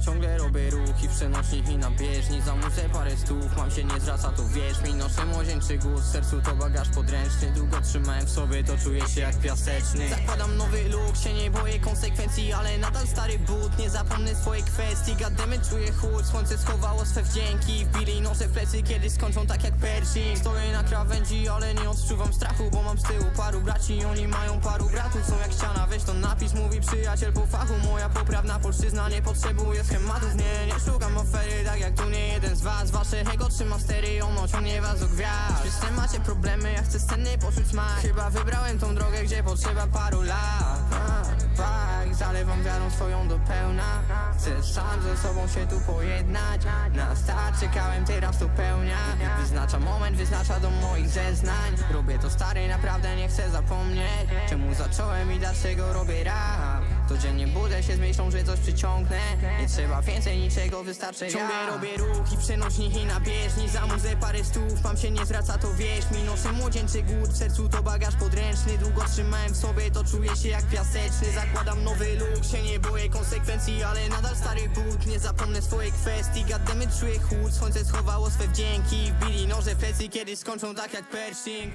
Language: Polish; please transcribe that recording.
ciągle robię ruch I w przenośni i na bieżni. Zamucę parę stów, mam się nie zwraca to wierz mi. Noszę młodzieńczy głos, w sercu to bagaż podręczny. Długo trzymałem w sobie, to czuję się jak piaseczny. Zakładam nowy look, się nie boję konsekwencji Ale nadal stary but, nie zapomnę swojej kwestii Gademy czuję chłód, słońce schowało swe wdzięki Wbili noże w plecy, kiedy skończą tak jak Pershing Stoję na krawędzi, ale nie odczuwam strachu Bo mam z tyłu paru braci. Oni mają paru bratów przyjaciel po fachu Moja poprawna polszczyzna nie potrzebuje schematów. Nie, nie szukam ofery, tak jak tu nie jeden z was. Wasze ego trzyma stery, ono ciągnie was do gwiazd. Wszyscy macie problemy, ja chcę sceny poczuć smak. Chyba wybrałem tą drogę, gdzie potrzeba paru lat. A, Tak, zalewam wiarą swoją do pełna. Chcę sam ze sobą się tu pojednać. Na start czekałem, teraz to pełnia. Wyznacza moment, wyznacza do moich zeznań. Robię to stary, naprawdę nie chcę zapomnieć. Czemu zacząłem i dlaczego robię rap Codziennie budzę się z myślą, że coś przyciągnę. Nie trzeba więcej niczego, wystarczy ja. Ciągle robię ruch i przenośnik i na bieżni Zamudzę parę stów, mam się nie zwraca to wierz mi. Noszę młodzieńczy głód, w sercu to bagaż podręczny. Długo trzymałem w sobie, to czuję się jak piaseczny. Zakładam nowy look, się nie boję konsekwencji Ale nadal stary but, nie zapomnę swojej kwestii. Gademy czuję chłód, słońce schowało swe wdzięki. Wbili noże w plecy, kiedy skończą tak jak Pershing